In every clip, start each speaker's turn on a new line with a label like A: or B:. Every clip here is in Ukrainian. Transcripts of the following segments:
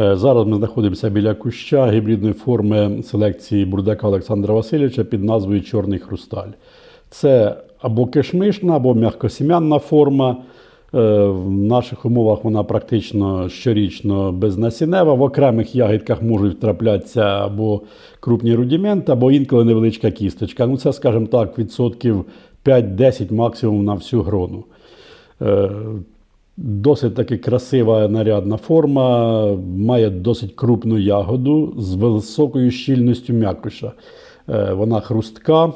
A: Е, Зараз ми знаходимося біля куща гібридної форми селекції бурдака Олександра Васильовича під назвою Чорний хрусталь. Це або кишмишна, або м'якосім'янна форма. Е, В наших умовах вона практично щорічно безнасінева. В окремих ягідках можуть траплятися або крупні рудіменти, або інколи невеличка кісточка. Ну, це, скажімо так, відсотків 5-10 максимум на всю грону. Досить таки красива нарядна форма, має досить крупну ягоду з високою щільністю м'якоша. Е, Вона хрустка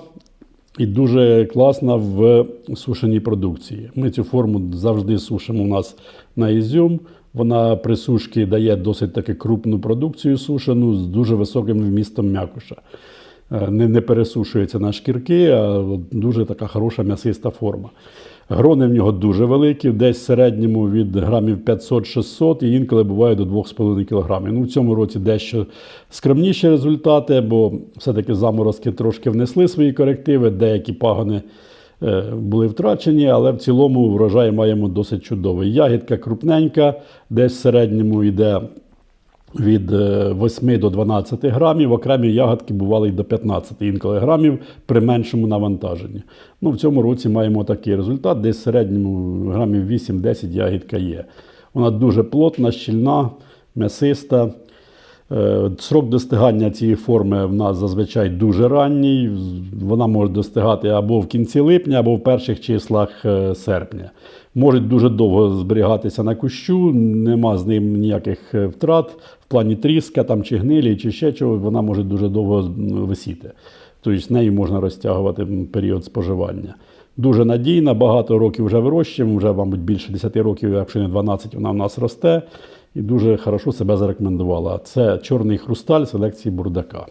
A: і дуже класна в сушеній продукції. Ми цю форму завжди сушимо у нас на ізюм. Вона при сушці дає досить таки крупну продукцію сушену з дуже високим вмістом м'якоша. Е, Не, не пересушується на шкірки, а дуже така хороша м'ясиста форма. Грони в нього дуже великі, десь в середньому від грамів 500-600 і інколи буває до 2,5 кг. Ну, в цьому році дещо скромніші результати, бо все-таки заморозки трошки внесли свої корективи, деякі пагони е, були втрачені, але в цілому врожай маємо досить чудовий. Ягідка крупненька, десь в середньому йде від е, 8 до 12 грамів, окремі ягодки бували й до 15 інколи грамів при меншому навантаженні. Ну, в цьому році маємо такий результат, десь в середньому грамів 8-10 ягідка є. Вона дуже плотна, щільна, м'ясиста. Е, Срок достигання цієї форми в нас зазвичай дуже ранній. Вона може достигати або в кінці липня, або в перших числах е, серпня. Може дуже довго зберігатися на кущу, нема з ним ніяких е, втрат в плані тріска там, чи гнилі, чи ще чого. Вона може дуже довго висіти. Тобто з нею можна розтягувати період споживання. Дуже надійна, багато років вже вирощуємо, вже, мабуть, більше 10 років, якщо не 12, вона в нас росте і дуже хорошо себе зарекомендувала. Це чорний хрусталь селекції бурдака.